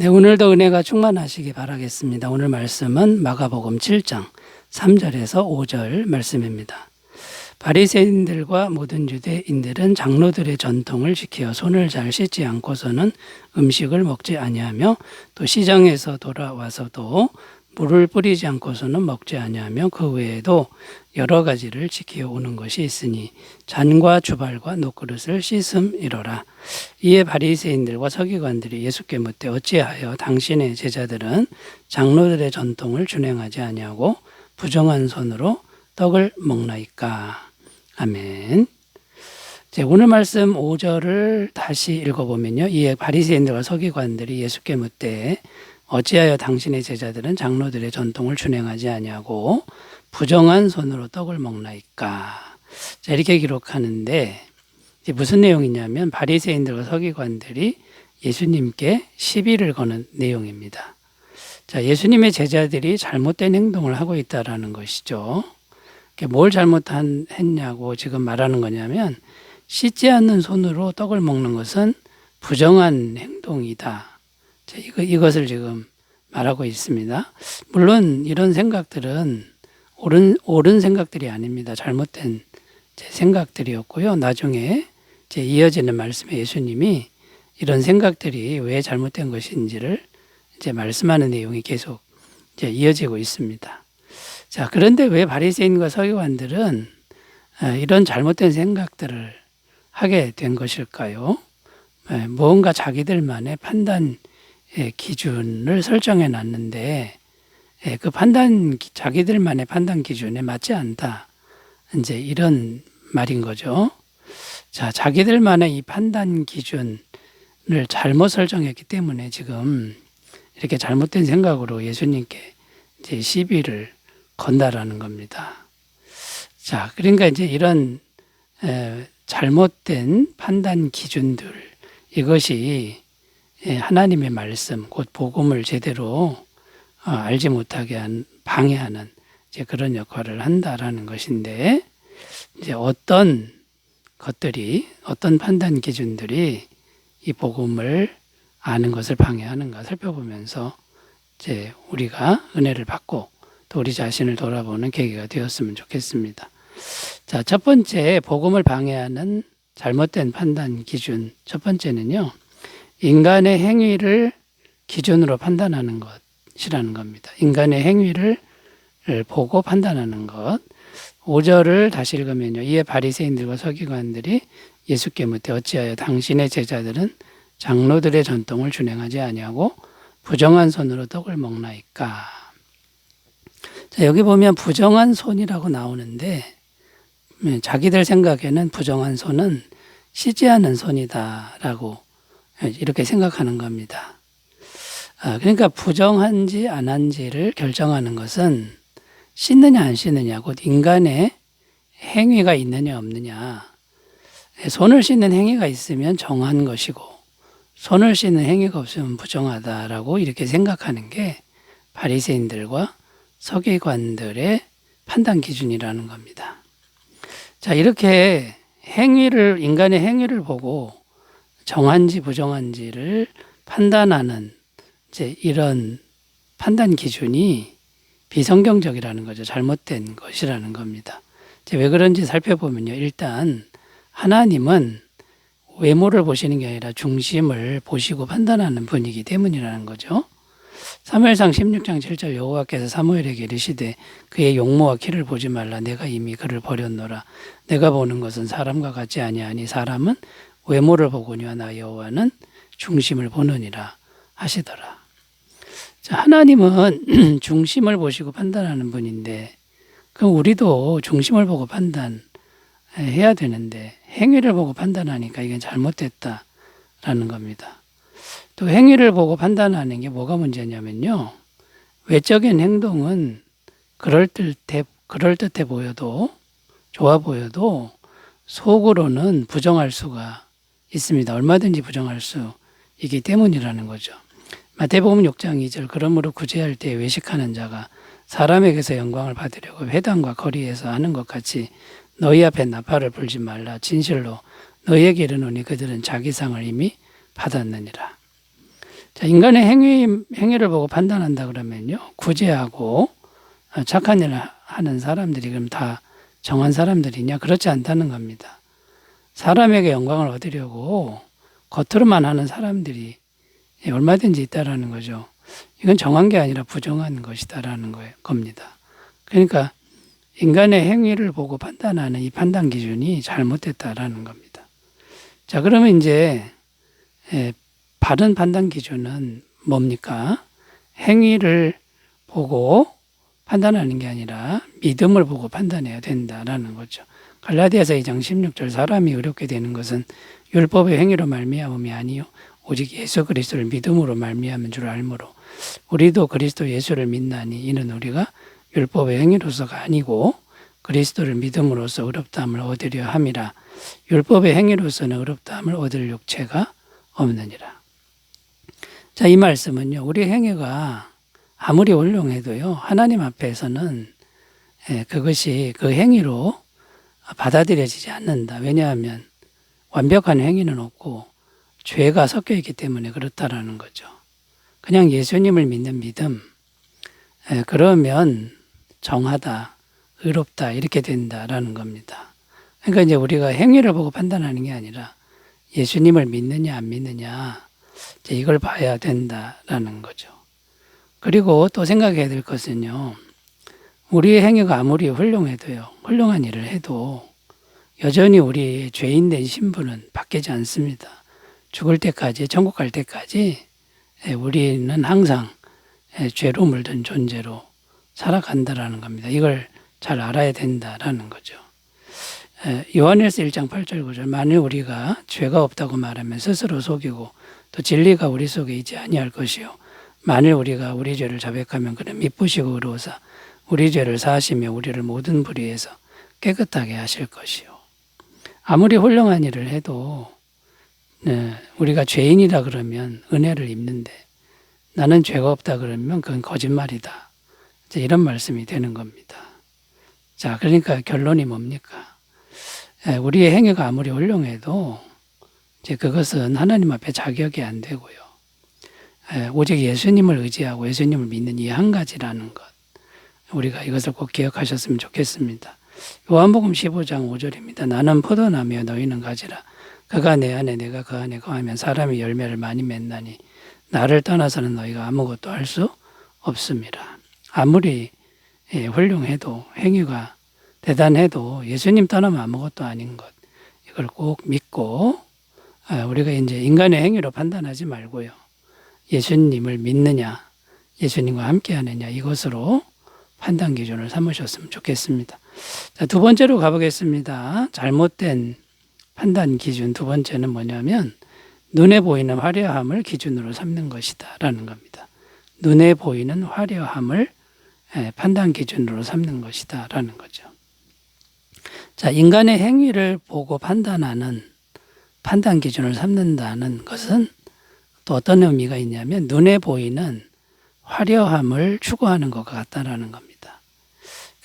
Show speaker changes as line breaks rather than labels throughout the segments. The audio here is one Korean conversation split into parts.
네, 오늘도 은혜가 충만하시기 바라겠습니다. 오늘 말씀은 마가복음 7장 3절에서 5절 말씀입니다. 바리새인들과 모든 유대인들은 장로들의 전통을 지켜 손을 잘 씻지 않고서는 음식을 먹지 아니하며 또 시장에서 돌아와서도 물을 뿌리지 않고서는 먹지 아니하며 그 외에도 여러 가지를 지켜 오는 것이 있으니 잔과 주발과 녹그릇을 씻음이로라. 이에 바리새인들과 서기관들이 예수께 묻되 어찌하여 당신의 제자들은 장로들의 전통을 준행하지 아니하고 부정한 손으로 떡을 먹나이까. 아멘. 제 오늘 말씀 5절을 다시 읽어보면요. 이에 바리새인들과 서기관들이 예수께 묻되 어찌하여 당신의 제자들은 장로들의 전통을 준행하지 아니하고 부정한 손으로 떡을 먹나이까. 자, 이렇게 기록하는데 무슨 내용이냐면 바리새인들과 서기관들이 예수님께 시비를 거는 내용입니다. 자, 예수님의 제자들이 잘못된 행동을 하고 있다라는 것이죠. 뭘 잘못했냐고 지금 말하는 거냐면 씻지 않는 손으로 떡을 먹는 것은 부정한 행동이다. 자, 이거, 이것을 지금 말하고 있습니다. 물론 이런 생각들은 옳은, 옳은 생각들이 아닙니다. 잘못된 제 생각들이었고요. 나중에 제 이어지는 말씀에 예수님이 이런 생각들이 왜 잘못된 것인지를 이제 말씀하는 내용이 계속 이제 이어지고 있습니다. 자, 그런데 왜 바리새인과 서기관들은 아, 이런 잘못된 생각들을 하게 된 것일까요? 예, 무언가 자기들만의 판단 기준을 설정해 놨는데 예, 그 판단 자기들만의 판단 기준에 맞지 않다. 이제 이런 말인 거죠. 자, 자기들만의 이 판단 기준을 잘못 설정했기 때문에 지금 이렇게 잘못된 생각으로 예수님께 이제 시비를 건다라는 겁니다. 자, 그러니까 이제 이런 에, 잘못된 판단 기준들 이것이 예, 하나님의 말씀, 곧 복음을 제대로 어, 알지 못하게 한 방해하는 이제 그런 역할을 한다라는 것인데 이제 어떤 것들이 어떤 판단 기준들이 이 복음을 아는 것을 방해하는가 살펴보면서 이제 우리가 은혜를 받고 또 우리 자신을 돌아보는 계기가 되었으면 좋겠습니다. 자, 첫 번째 복음을 방해하는 잘못된 판단 기준 첫 번째는요. 인간의 행위를 기준으로 판단하는 것이라는 겁니다. 인간의 행위를 보고 판단하는 것. 5절을 다시 읽으면요. 이에 바리새인들과 서기관들이 예수께 묻되 어찌하여 당신의 제자들은 장로들의 전통을 준행하지 아니하고 부정한 손으로 떡을 먹나이까. 자, 여기 보면 부정한 손이라고 나오는데 음, 자기들 생각에는 부정한 손은 쉬지 않은 손이다라고 이렇게 생각하는 겁니다. 아, 그러니까 부정한지 안 한지를 결정하는 것은 씻느냐 안 씻느냐, 곧 인간의 행위가 있느냐 없느냐. 손을 씻는 행위가 있으면 정한 것이고, 손을 씻는 행위가 없으면 부정하다라고 이렇게 생각하는 게 바리새인들과 서기관들의 판단 기준이라는 겁니다. 자, 이렇게 행위를 인간의 행위를 보고 정한지 부정한지를 판단하는 이제 이런 판단 기준이 비성경적이라는 거죠. 잘못된 것이라는 겁니다. 이제 왜 그런지 살펴보면요. 일단 하나님은 외모를 보시는 게 아니라 중심을 보시고 판단하는 분이기 때문이라는 거죠. 사무엘상 16장 7절 여호와께서 사무엘에게 이르시되 그의 용모와 키를 보지 말라 내가 이미 그를 버렸노라 내가 보는 것은 사람과 같지 아니하니 사람은 외모를 보거니와 나 여호와는 중심을 보느니라 하시더라. 자, 하나님은 중심을 보시고 판단하는 분인데 그럼 우리도 중심을 보고 판단해야 되는데 행위를 보고 판단하니까 이건 잘못됐다라는 겁니다. 또 행위를 보고 판단하는 게 뭐가 문제냐면요. 외적인 행동은 그럴듯해, 그럴듯해 보여도 좋아 보여도 속으로는 부정할 수가 있습니다. 얼마든지 부정할 수 있기 때문이라는 거죠. 마태복음 6장 2절 그러므로 구제할 때 외식하는 자가 사람에게서 영광을 받으려고 회당과 거리에서 하는 것 같이 너희 앞에 나팔을 불지 말라 진실로 너희에게 이르노니 그들은 자기 상을 이미 받았느니라. 자, 인간의 행위, 행위를 보고 판단한다 그러면요. 구제하고 어, 착한 일을 하는 사람들이 그럼 다 정한 사람들이냐? 그렇지 않다는 겁니다. 사람에게 영광을 얻으려고 겉으로만 하는 사람들이 얼마든지 있다라는 거죠. 이건 정한 게 아니라 부정한 것이다라는 거예요, 겁니다. 그러니까 인간의 행위를 보고 판단하는 이 판단 기준이 잘못됐다라는 겁니다. 자, 그러면 이제 예, 바른 판단 기준은 뭡니까? 행위를 보고 판단하는 게 아니라 믿음을 보고 판단해야 된다라는 거죠. 갈라디아서 2장 16절 사람이 어렵게 되는 것은 율법의 행위로 말미암음이 아니요 오직 예수 그리스도를 믿음으로 말미암은 줄 알므로 우리도 그리스도 예수를 믿나니 이는 우리가 율법의 행위로서가 아니고 그리스도를 믿음으로써 의롭다함을 얻으려 함이라 율법의 행위로서는 의롭다함을 얻을 육체가 없느니라. 자, 이 말씀은요. 우리 행위가 아무리 훌륭해도요. 하나님 앞에서는 예, 그것이 그 행위로 받아들여지지 않는다. 왜냐하면 완벽한 행위는 없고 죄가 섞여 있기 때문에 그렇다라는 거죠. 그냥 예수님을 믿는 믿음. 예, 그러면 정하다, 의롭다 이렇게 된다라는 겁니다. 그러니까 이제 우리가 행위를 보고 판단하는 게 아니라 예수님을 믿느냐 안 믿느냐 이걸 봐야 된다라는 거죠. 그리고 또 생각해야 될 것은요. 우리의 행위가 아무리 훌륭해도요. 훌륭한 일을 해도 여전히 우리의 죄인 된 신분은 바뀌지 않습니다. 죽을 때까지 천국 갈 때까지 예, 우리는 항상 예, 죄로 물든 존재로 살아간다라는 겁니다. 이걸 잘 알아야 된다라는 거죠. 예, 요한일서 1장 8절 9절 만일 우리가 죄가 없다고 말하면 스스로 속이고 또 진리가 우리 속에 있지 아니할 것이요 만일 우리가 우리 죄를 자백하면 그는 미쁘시고 의로우사 우리 죄를 사하시며 우리를 모든 불의에서 깨끗하게 하실 것이요 아무리 훌륭한 일을 해도 네, 우리가 죄인이다 그러면 은혜를 입는데 나는 죄가 없다 그러면 그건 거짓말이다. 이런 말씀이 되는 겁니다. 자, 그러니까 결론이 뭡니까? 예, 우리의 행위가 아무리 훌륭해도 이제 그것은 하나님 앞에 자격이 안 되고요. 예, 오직 예수님을 의지하고 예수님을 믿는 이 한 가지라는 것. 우리가 이것을 꼭 기억하셨으면 좋겠습니다. 요한복음 15장 5절입니다. 나는 포도나무여 너희는 가지라. 그가 내 안에 내가 그 안에 거하면 사람이 열매를 많이 맺나니 나를 떠나서는 너희가 아무것도 할 수 없습니다. 아무리 예, 훌륭해도 행위가 대단해도 예수님 떠나면 아무것도 아닌 것 이걸 꼭 믿고 아, 우리가 이제 인간의 행위로 판단하지 말고요. 예수님을 믿느냐, 예수님과 함께하느냐 이것으로 판단 기준을 삼으셨으면 좋겠습니다. 자, 두 번째로 가보겠습니다. 잘못된 판단 기준 두 번째는 뭐냐면 눈에 보이는 화려함을 기준으로 삼는 것이다라는 겁니다. 눈에 보이는 화려함을 예, 판단 기준으로 삼는 것이다라는 거죠. 자, 인간의 행위를 보고 판단하는 판단 기준을 삼는다는 것은 또 어떤 의미가 있냐면 눈에 보이는 화려함을 추구하는 것 같다라는 겁니다.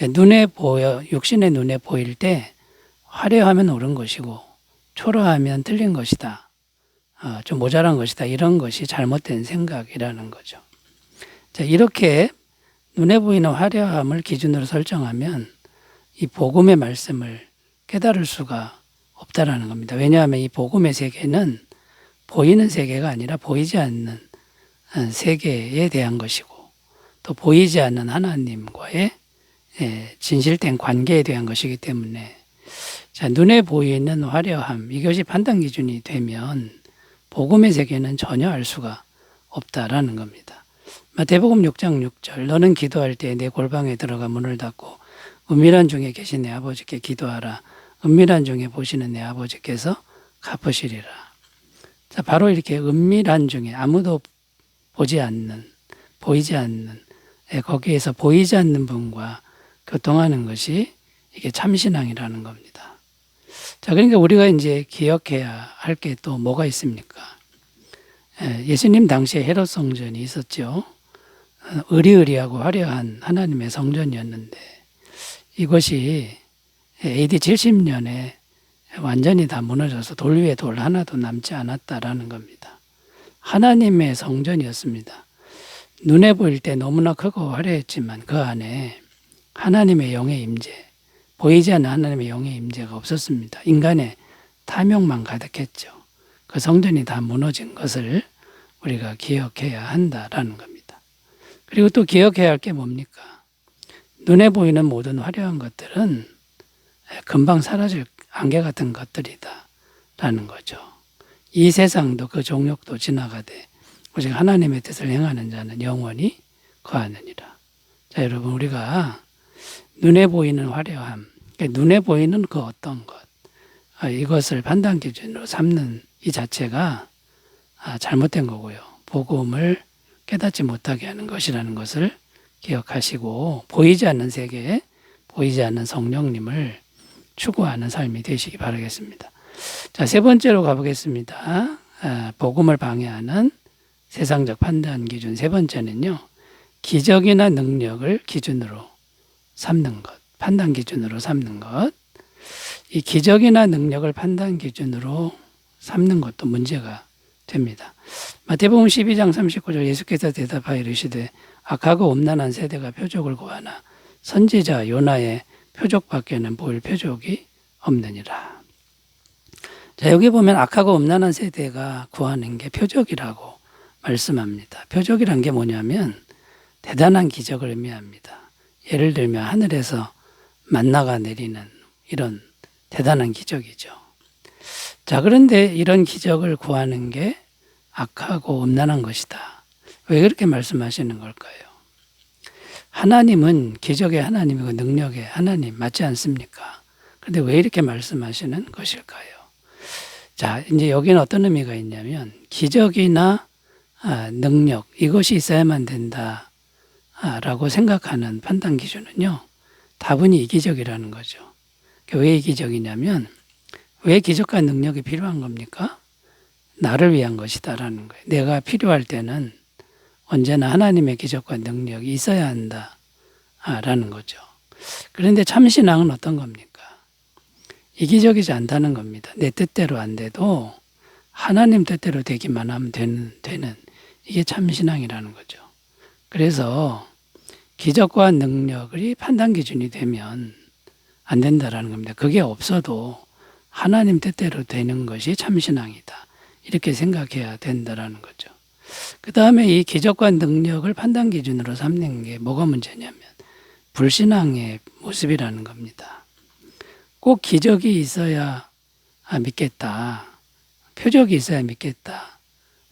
그러니까 눈에 보여 육신의 눈에 보일 때 화려하면 옳은 것이고 초라하면 틀린 것이다. 어, 좀 모자란 것이다. 이런 것이 잘못된 생각이라는 거죠. 자, 이렇게 눈에 보이는 화려함을 기준으로 설정하면 이 복음의 말씀을 깨달을 수가 없다라는 겁니다. 왜냐하면 이 복음의 세계는 보이는 세계가 아니라 보이지 않는 세계에 대한 것이고 또 보이지 않는 하나님과의 예, 진실된 관계에 대한 것이기 때문에 자, 눈에 보이는 화려함 이것이 판단 기준이 되면 복음의 세계는 전혀 알 수가 없다라는 겁니다. 마태복음 6장 6절 너는 기도할 때 내 골방에 들어가 문을 닫고 은밀한 중에 계신 내 아버지께 기도하라 은밀한 중에 보시는 내 아버지께서 갚으시리라. 자, 바로 이렇게 은밀한 중에 아무도 보지 않는 보이지 않는 예, 거기에서 보이지 않는 분과 교통하는 것이 이게 참신앙이라는 겁니다. 자, 그러니까 우리가 이제 기억해야 할 게 또 뭐가 있습니까? 예, 예수님 당시에 헤롯 성전이 있었죠. 의리의리하고 화려한 하나님의 성전이었는데 이것이 AD 70년에 완전히 다 무너져서 돌 위에 돌 하나도 남지 않았다라는 겁니다. 하나님의 성전이었습니다. 눈에 보일 때 너무나 크고 화려했지만 그 안에 하나님의 영의 임재, 보이지 않는 하나님의 영의 임재가 없었습니다. 인간의 탐욕만 가득했죠. 그 성전이 다 무너진 것을 우리가 기억해야 한다라는 겁니다. 그리고 또 기억해야 할 게 뭡니까? 눈에 보이는 모든 화려한 것들은 금방 사라질 안개 같은 것들이다 라는 거죠. 이 세상도 그 종력도 지나가되 오직 하나님의 뜻을 행하는 자는 영원히 거하느니라. 자, 여러분 우리가 눈에 보이는 화려함, 그러니까 눈에 보이는 그 어떤 것, 아, 이것을 판단 기준으로 삼는 이 자체가 아, 잘못된 거고요. 복음을 깨닫지 못하게 하는 것이라는 것을 기억하시고 보이지 않는 세계에 보이지 않는 성령님을 추구하는 삶이 되시기 바라겠습니다. 자, 세 번째로 가보겠습니다. 아, 복음을 방해하는 세상적 판단 기준 세 번째는요. 기적이나 능력을 기준으로 삼는 것, 판단 기준으로 삼는 것. 이 기적이나 능력을 판단 기준으로 삼는 것도 문제가 됩니다. 마태복음 12장 39절 예수께서 대답하여 이르시되 악하고 음란한 세대가 표적을 구하나 선지자 요나의 표적밖에는 보일 표적이 없느니라. 자, 여기 보면 악하고 음란한 세대가 구하는 게 표적이라고 말씀합니다. 표적이란 게 뭐냐면 대단한 기적을 의미합니다. 예를 들면 하늘에서 만나가 내리는 이런 대단한 기적이죠. 자, 그런데 이런 기적을 구하는 게 악하고 음란한 것이다. 왜 그렇게 말씀하시는 걸까요? 하나님은 기적의 하나님이고 능력의 하나님 맞지 않습니까? 그런데 왜 이렇게 말씀하시는 것일까요? 자, 이제 여기는 어떤 의미가 있냐면 기적이나 아, 능력 이것이 있어야만 된다 라고 생각하는 판단 기준은요. 다분히 이기적이라는 거죠. 왜 이기적이냐면 왜 기적과 능력이 필요한 겁니까? 나를 위한 것이다라는 거예요. 내가 필요할 때는 언제나 하나님의 기적과 능력이 있어야 한다라는 거죠. 그런데 참신앙은 어떤 겁니까? 이기적이지 않다는 겁니다. 내 뜻대로 안 돼도 하나님 뜻대로 되기만 하면 되는, 되는 이게 참신앙이라는 거죠. 그래서 기적과 능력이 판단 기준이 되면 안 된다라는 겁니다. 그게 없어도 하나님 뜻대로 되는 것이 참신앙이다. 이렇게 생각해야 된다라는 거죠. 그 다음에 이 기적과 능력을 판단 기준으로 삼는 게 뭐가 문제냐면 불신앙의 모습이라는 겁니다. 꼭 기적이 있어야 아, 믿겠다. 표적이 있어야 믿겠다.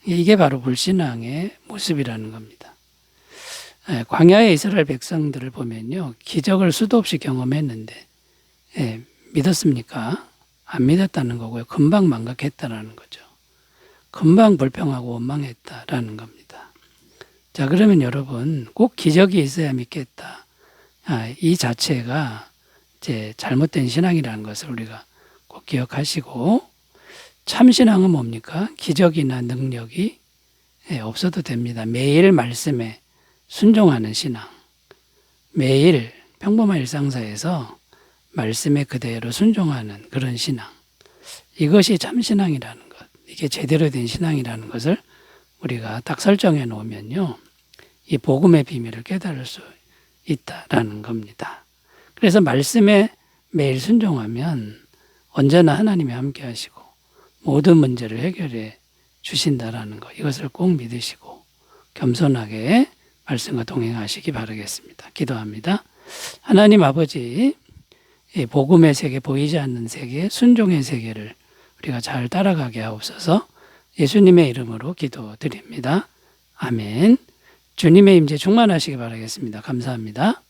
이게 바로 불신앙의 모습이라는 겁니다. 예, 광야의 이스라엘 백성들을 보면요. 기적을 수도 없이 경험했는데 예, 믿었습니까? 안 믿었다는 거고요. 금방 망각했다라는 거죠. 금방 불평하고 원망했다라는 겁니다. 자, 그러면 여러분 꼭 기적이 있어야 믿겠다. 아, 이 자체가 이제 잘못된 신앙이라는 것을 우리가 꼭 기억하시고 참신앙은 뭡니까? 기적이나 능력이 예, 없어도 됩니다. 매일 말씀에 순종하는 신앙. 매일 평범한 일상사에서 말씀에 그대로 순종하는 그런 신앙. 이것이 참신앙이라는 것. 이게 제대로 된 신앙이라는 것을 우리가 딱 설정해 놓으면요. 이 복음의 비밀을 깨달을 수 있다라는 겁니다. 그래서 말씀에 매일 순종하면 언제나 하나님이 함께 하시고 모든 문제를 해결해 주신다라는 것. 이것을 꼭 믿으시고 겸손하게 말씀과 동행하시기 바라겠습니다. 기도합니다. 하나님 아버지, 이 복음의 세계, 보이지 않는 세계, 순종의 세계를 우리가 잘 따라가게 하옵소서 예수님의 이름으로 기도드립니다. 아멘. 주님의 임재 충만하시기 바라겠습니다. 감사합니다.